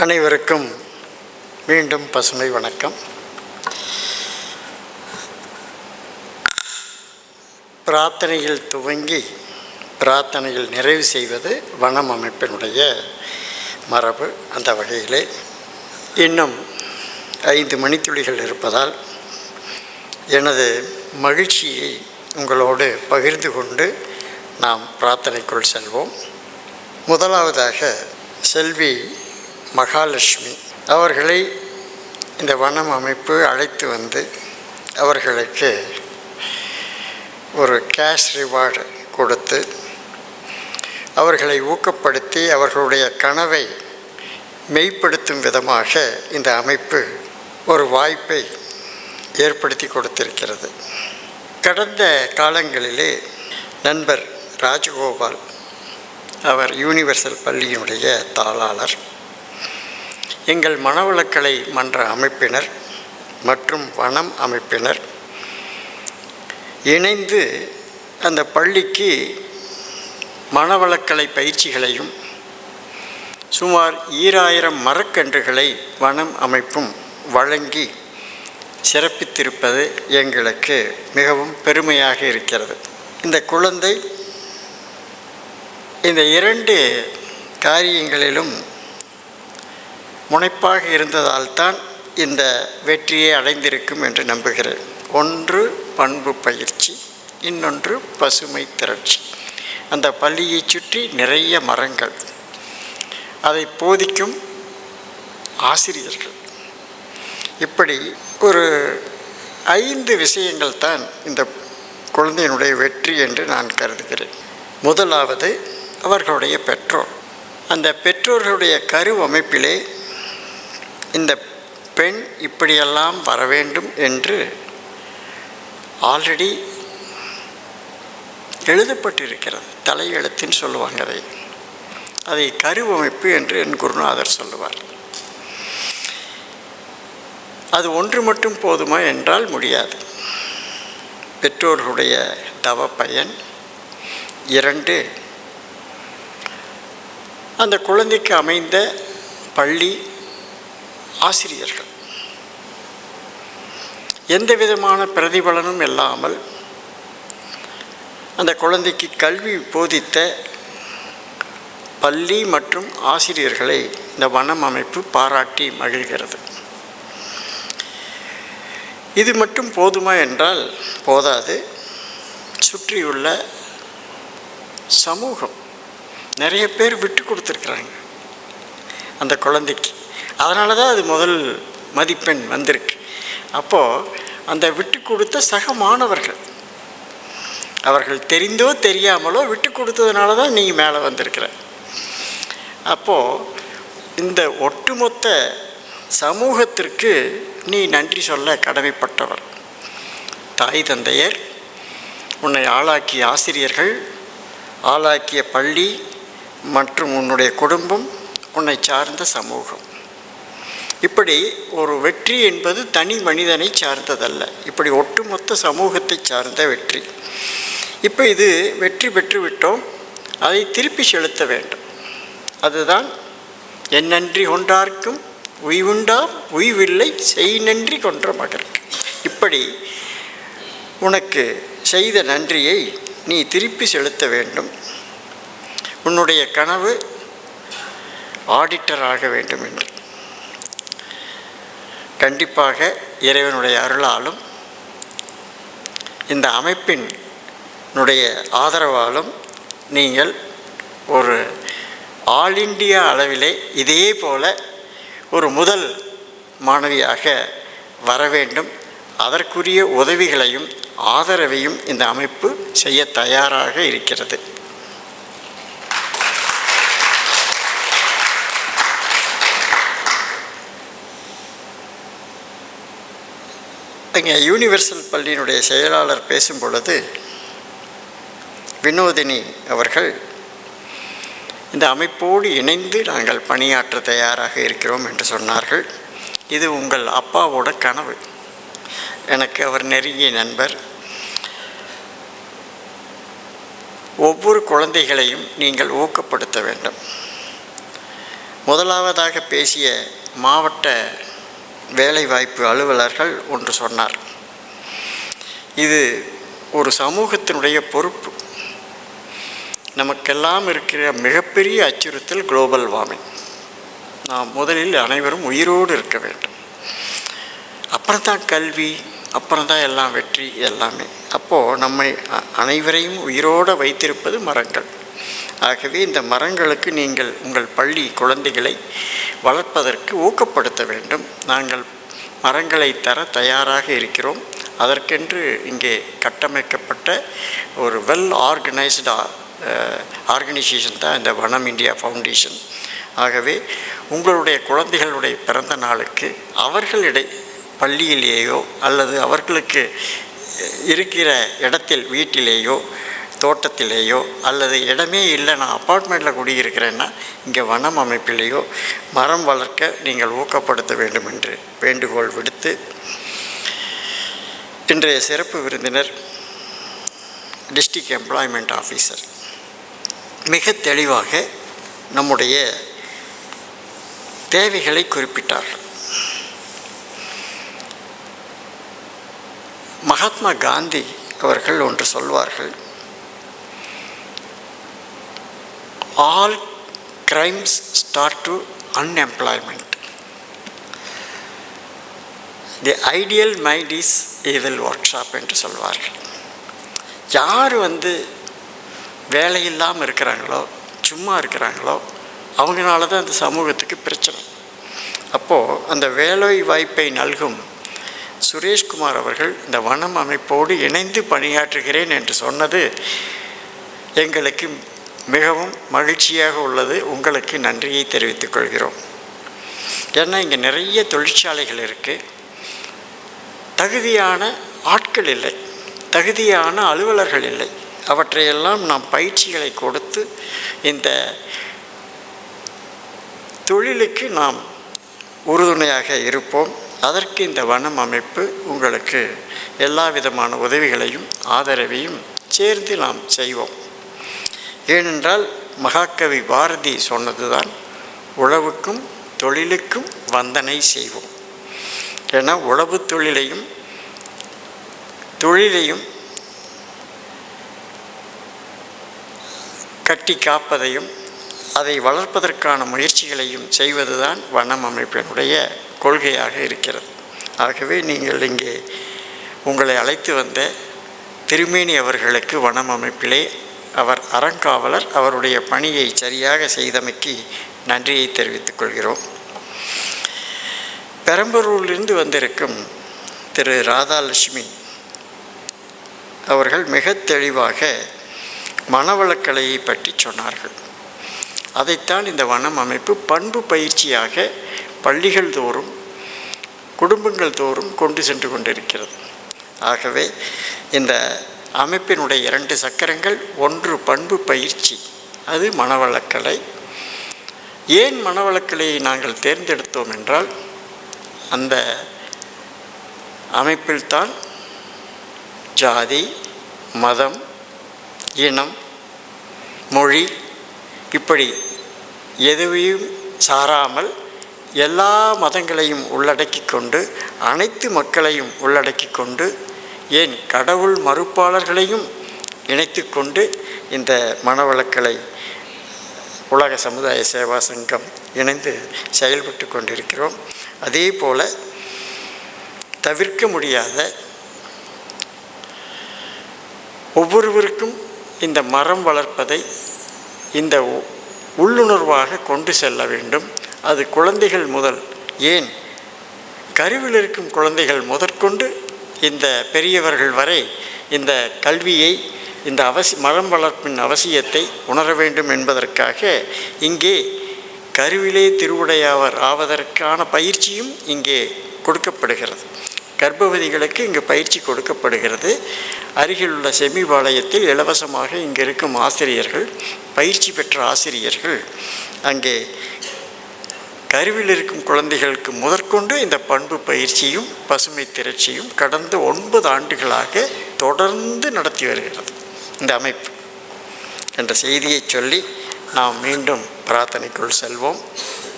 அனைவருக்கும் மீண்டும் பசுமை வணக்கம். பிரார்த்தனையில் துவங்கி பிரார்த்தனையில் நிறைவு செய்வது வனம் அமைப்பினுடைய மரபு அந்த வகையிலே. இன்னும் ஐந்து மணித்துளிகள் இருப்பதால் எனது மகிழ்ச்சியை உங்களோடு பகிர்ந்து கொண்டு நாம் பிரார்த்தனைக்குள் செல்வோம். முதலாவதாக செல்வி மகாலட்சுமி. அவர்களை இந்த வனம் அமைப்பு அழைத்து வந்து அவர்களுக்கு ஒரு கேஷ் ரிவார்டு கொடுத்து அவர்களை ஊக்கப்படுத்தி அவர்களுடைய கனவை மெய்ப்படுத்தும் விதமாக இந்த அமைப்பு ஒரு வாய்ப்பை ஏற்படுத்தி கொடுத்திருக்கிறது. கடந்த காலங்களிலே நண்பர் ராஜகோபால் அவர் யூனிவர்சல் பள்ளியினுடைய தாளாளர். எங்கள் மனவளக்கலை மன்ற அமைப்பினர் மற்றும் வனம் அமைப்பினர் இணைந்து அந்த பள்ளிக்கு மனவளக்கலை பயிற்சிகளையும் சுமார் ஈராயிரம் மரக்கன்றுகளை வனம் அமைப்பும் வழங்கி சிறப்பித்திருப்பது எங்களுக்கு மிகவும் பெருமையாக இருக்கிறது. இந்த குழந்தை இந்த இரண்டு காரியங்களிலும் முனைப்பாக இருந்ததால் தான் இந்த வெற்றியை அடைந்திருக்கும் என்று நம்புகிறேன். ஒன்று பண்பு பயிற்சி இன்னொன்று பசுமை திரட்சி. அந்த பள்ளியை சுற்றி நிறைய மரங்கள். அதை போதிக்கும் ஆசிரியர்கள். இப்படி ஒரு ஐந்து விஷயங்கள் தான் இந்த குழந்தையினுடைய வெற்றி என்று நான் கருதுகிறேன். முதலாவது அவர்களுடைய பெற்றோர். அந்த பெற்றோர்களுடைய கரு அமைப்பிலே இந்த பெண் இப்படியெல்லாம் வர வேண்டும் என்று ஆல்ரெடி எழுதப்பட்டிருக்கிறது. தலையெழுத்தின்னு சொல்லுவாங்க அதை. அதை கருவமைப்பு என்று என் குருநாதர் சொல்லுவார். அது ஒன்று மட்டும் போதுமா என்றால் முடியாது. பெற்றோர்களுடைய தவ பயன். இரண்டு அந்த குழந்தைக்கு அமைந்த பள்ளி ஆசிரியர்கள். எந்த விதமான பிரதிபலனும் இல்லாமல் அந்த குழந்தைக்கு கல்வி போதித்த பள்ளி மற்றும் ஆசிரியர்களை இந்த வனம் அமைப்பு பாராட்டி மகிழ்கிறது. இது மட்டும் போதுமா என்றால் போதாது. சுற்றியுள்ள சமூகம் நிறைய பேர் விட்டு கொடுத்துருக்குறாங்க அந்த குழந்தைக்கு. அதனால தான் அது முதல் மதிப்பெண் வந்திருக்கு. அப்போது அந்த விட்டு கொடுத்த சக மாணவர்கள் அவர்கள் தெரிந்தோ தெரியாமலோ விட்டு கொடுத்ததுனால தான் நீங்கள் மேலே வந்திருக்கிற. அப்போது இந்த ஒட்டுமொத்த சமூகத்திற்கு நீ நன்றி சொல்ல கடமைப்பட்டவர். தாய் தந்தையர் உன்னை ஆளாக்கிய ஆசிரியர்கள் ஆளாக்கிய பள்ளி மற்றும் உன்னுடைய குடும்பம் உன்னை சார்ந்த சமூகம். இப்படி ஒரு வெற்றி என்பது தனி மனிதனை சார்ந்ததல்ல. இப்படி ஒட்டுமொத்த சமூகத்தை சார்ந்த வெற்றி. இப்போ இது வெற்றி பெற்றுவிட்டோம் அதை திருப்பி செலுத்த வேண்டும். அதுதான் என் நன்றி கொண்டார்க்கும் உய்வுண்டாம் உய்வில்லை செய் நன்றி கொன்ற மகற்கு. இப்படி உனக்கு செய்த நன்றியை நீ திருப்பி செலுத்த வேண்டும். உன்னுடைய கனவு ஆடிட்டர் ஆக வேண்டும் என்று. கண்டிப்பாக இறைவனுடைய அருளாலும் இந்த அமைப்பினுடைய ஆதரவாலும் நீங்கள் ஒரு ஆல் இண்டியா அளவிலே இதே போல ஒரு முதல் மாணவியாக வர வேண்டும். அதற்குரிய உதவிகளையும் ஆதரவையும் இந்த அமைப்பு செய்ய தயாராக இருக்கிறது. இங்கே யூனிவர்சல் பள்ளியினுடைய செயலாளர் பேசும் பொழுது வினோதினி அவர்கள் இந்த அமைப்போடு இணைந்து நாங்கள் பணியாற்ற தயாராக இருக்கிறோம் என்று சொன்னார்கள். இது உங்கள் அப்பாவோட கனவு. எனக்கு அவர் நெருங்கிய நண்பர். ஒவ்வொரு குழந்தைகளையும் நீங்கள் ஊக்கப்படுத்த வேண்டும். முதலாவதாக பேசிய மாவட்ட வேலைவாய்ப்பு அலுவலர்கள் ஒன்று சொன்னார். இது ஒரு சமூகத்தினுடைய பொறுப்பு. நமக்கெல்லாம் இருக்கிற மிகப்பெரிய அச்சுறுத்தல் குளோபல் வார்மிங். நாம் முதலில் அனைவரும் உயிரோடு இருக்க வேண்டும். அப்புறம் தான் கல்வி அப்புறம் தான் எல்லாம் வெற்றி எல்லாமே. அப்போது நம்மை அனைவரையும் உயிரோடு வைத்திருப்பது மரங்கள். ஆகவே இந்த மரங்களுக்கு நீங்கள் உங்கள் பள்ளி குழந்தைகளை வளர்ப்பதற்கு ஊக்கப்படுத்த வேண்டும். நாங்கள் மரங்களை தர தயாராக இருக்கிறோம். அதற்கென்று இங்கே கட்டமைக்கப்பட்ட ஒரு வெல் ஆர்கனைஸ்டு ஆர்கனைசேஷன் தான் இந்த வனம் இந்தியா ஃபவுண்டேஷன் ஆகவே உங்களுடைய குழந்தைகளுடைய பிறந்த நாளுக்கு அவர்களிடை பள்ளியிலேயோ அல்லது அவர்களுக்கு இருக்கிற இடத்தில் வீட்டிலேயோ தோட்டத்திலேயோ அல்லது இடமே இல்லை நான் அப்பார்ட்மெண்ட்டில் குடியிருக்கிறேன்னா இங்கே வனம் அமைப்பிலேயோ மரம் வளர்க்க நீங்கள் ஊக்கப்படுத்த வேண்டும் என்று வேண்டுகோள் விடுத்து இன்றைய சிறப்பு விருந்தினர் டிஸ்ட்ரிக்ட் எம்ப்ளாய்மெண்ட் ஆஃபீஸர் மிக தெளிவாக நம்முடைய தேவைகளை குறிப்பிட்டார்கள். மகாத்மா காந்தி அவர்கள் ஒன்று சொல்வார்கள் all crimes start to unemployment the ideal mind is evil workshop என்று சொல்வார்கள். யார் வந்து வேலை இல்லாமல் இருக்கிறாங்களோ சும்மா இருக்கிறாங்களோ அவங்களால தான் அந்த சமூகத்துக்கு பிரச்சனை. அப்போது அந்த வேலை வாய்ப்பை நல்கும் சுரேஷ்குமார் அவர்கள் இந்த வனம் அமைப்போடு இணைந்து பணியாற்றுகிறேன் என்று சொன்னது எங்களுக்கு மிகவும் மகிழ்ச்சியாக உள்ளது. உங்களுக்கு நன்றியை தெரிவித்துக் கொள்கிறோம். ஏன்னா இங்கே நிறைய தொழிற்சாலைகள் இருக்குது தகுதியான ஆட்கள் இல்லை. தகுதியான அலுவலர்கள் இல்லை. அவற்றையெல்லாம் நாம் பயிற்சிகளை கொடுத்து இந்த தொழிலுக்கு நாம் உறுதுணையாக இருப்போம். அதற்கு இந்த வனம் அமைப்பு உங்களுக்கு எல்லா விதமான உதவிகளையும் ஆதரவையும் சேர்ந்து நாம் செய்வோம். ஏனென்றால் மகாகவி பாரதி சொன்னதுதான் உழவுக்கும் தொழிலுக்கும் வந்தனை செய்வோம். ஏன்னா உழவு தொழிலையும் தொழிலையும் கட்டி காப்பதையும் அதை வளர்ப்பதற்கான முயற்சிகளையும் செய்வதுதான் வனம் அமைப்பினுடைய கொள்கையாக இருக்கிறது. ஆகவே நீங்கள் இங்கே உங்களை அழைத்து வந்த திருமேனி அவர்களுக்கு வனம் அமைப்பிலே அவர் அறங்காவலர் அவருடைய பணியை சரியாக செய்தமைக்கு நன்றியை தெரிவித்துக் கொள்கிறோம். பெரம்பலூரிலிருந்து வந்திருக்கும் திரு ராதாலட்சுமி அவர்கள் மிக தெளிவாக மனவளக்கலையை பற்றி சொன்னார்கள். அதைத்தான் இந்த வனம் அமைப்பு பண்பு பயிற்சியாக பள்ளிகள் தோறும் குடும்பங்கள் தோறும் கொண்டு சென்று கொண்டிருக்கிறது. ஆகவே இந்த அமைப்பினுடைய இரண்டு சக்கரங்கள் ஒன்று பண்பு பயிற்சி அது மனவளக்கலை. ஏன் மனவளக்கலையை நாங்கள் தேர்ந்தெடுத்தோம் என்றால் அந்த அமைப்பில்தான் ஜாதி மதம் இனம் மொழி இப்படி எதுவையும் சாராமல் எல்லா மதங்களையும் உள்ளடக்கி கொண்டு அனைத்து மக்களையும் உள்ளடக்கி கொண்டு ஏன் கடவுள் மறுப்பாளர்களையும் இணைத்து கொண்டு இந்த மனவளக்கலை உலக சமுதாய சேவா சங்கம் இணைந்து செயல்பட்டு கொண்டிருக்கிறோம். அதே போல் தவிர்க்க முடியாத ஒவ்வொருவருக்கும் இந்த மரம் வளர்ப்பதை இந்த உள்ளுணர்வாக கொண்டு செல்ல வேண்டும். அது குழந்தைகள் முதல். ஏன்? கருவில் இருக்கும் குழந்தைகள் முதற்கொண்டு இந்த பெரியவர்கள் வரை இந்த கல்வியை இந்த அவசி மரம் வளர்ப்பின் அவசியத்தை உணர வேண்டும் என்பதற்காக இங்கே கருவிலே திருவுடையாவர் ஆவதற்கான பயிற்சியும் இங்கே கொடுக்கப்படுகிறது. கர்ப்பவதிகளுக்கு இங்கு பயிற்சி கொடுக்கப்படுகிறது. அருகிலுள்ள செமிபாளையத்தில் இலவசமாக இங்கே இருக்கும் ஆசிரியர்கள் பயிற்சி பெற்ற ஆசிரியர்கள் அங்கே கருவில் இருக்கும் குழந்தைகளுக்கு முதற்கொண்டு இந்த பண்பு பயிற்சியும் பசுமை திரட்சியும் கடந்த ஒன்பது ஆண்டுகளாக தொடர்ந்து நடத்தி வருகிறது. இந்த அமைப்பு. என்ற செய்தியை சொல்லி நாம் மீண்டும் பிரார்த்தனைக்குள் செல்வோம்.